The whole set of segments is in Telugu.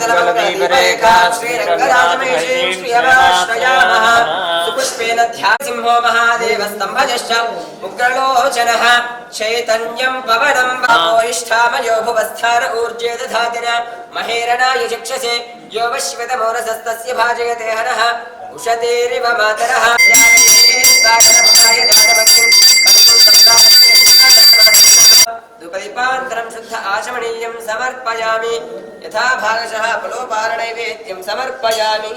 दीपरेखा श्रीरङ्गराजमेषीं श्रियमाश्रयामः सुपुष्पेन ध्यासिंहो महादेवस्तम्भजश्च उग्रलोचनः। चैतन्यं पवनं वापोरिष्ठामयो भुवस्थान ऊर्जे दधातिन महेरणाय चक्षसे यो वश्वितमोरसस्तस्य भाजयते हनः उषतेरिव मातरः। शुद्ध आचमनीयं समर्पयामि यथा भागशः फलोपारनैवेद्यं समर्पयामि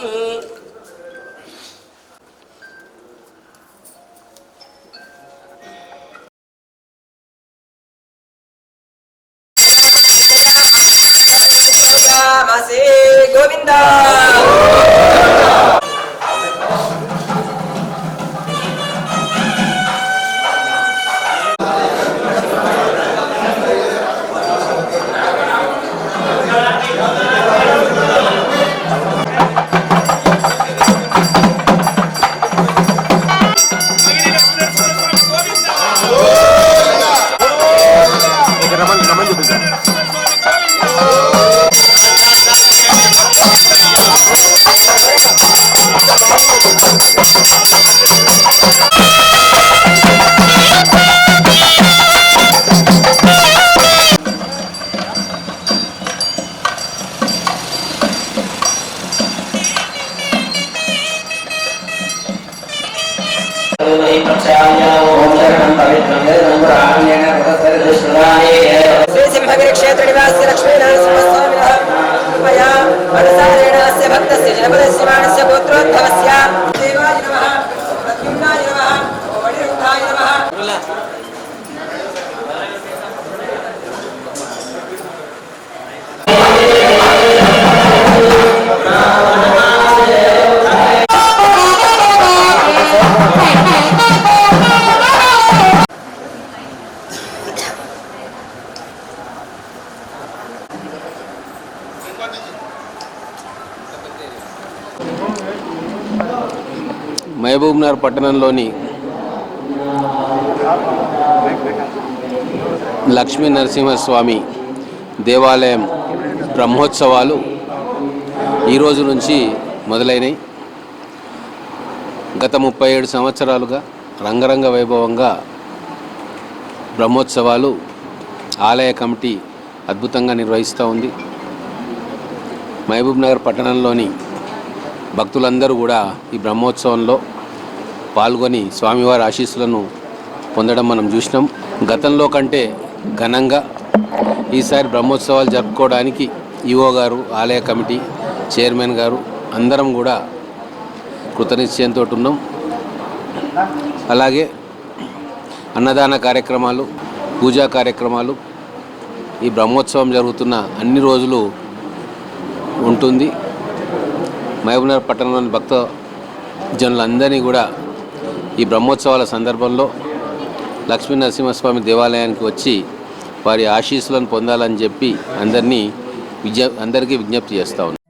गोविन्दा క్షేత్ర నివాసి లక్ష్మీనరసింహస్వామి కృపయా అనుసారేణ భక్త జనపదస్య మహబూబ్నగర్ పట్టణంలోని లక్ష్మీ నరసింహస్వామి దేవాలయం బ్రహ్మోత్సవాలు ఈరోజు నుంచి మొదలైనవి. గత ముప్పై ఏడు సంవత్సరాలుగా రంగరంగ వైభవంగా బ్రహ్మోత్సవాలు ఆలయ కమిటీ అద్భుతంగా నిర్వహిస్తూ ఉంది. మహబూబ్నగర్ పట్టణంలోని భక్తులందరూ కూడా ఈ బ్రహ్మోత్సవంలో పాల్గొని స్వామివారి ఆశీస్సులను పొందడం మనం చూసినాం. గతంలో కంటే ఘనంగా ఈసారి బ్రహ్మోత్సవాలు జరుపుకోవడానికి ఈఓ గారు ఆలయ కమిటీ చైర్మన్ గారు అందరం కూడా కృతనిశ్చయంతో ఉన్నాం. అలాగే అన్నదాన కార్యక్రమాలు పూజా కార్యక్రమాలు ఈ బ్రహ్మోత్సవం జరుగుతున్న అన్ని రోజులు ఉంటుంది మహబూబ్నగర్ పట్టణంలోని భక్త జనులందరినీ కూడా ఈ బ్రహ్మోత్సవాల సందర్భంలో లక్ష్మీ నరసింహస్వామి దేవాలయానికి వచ్చి వారి ఆశీస్సులను పొందాలని చెప్పి అందరినీ విజ్ఞ అందరికీ విజ్ఞప్తి చేస్తా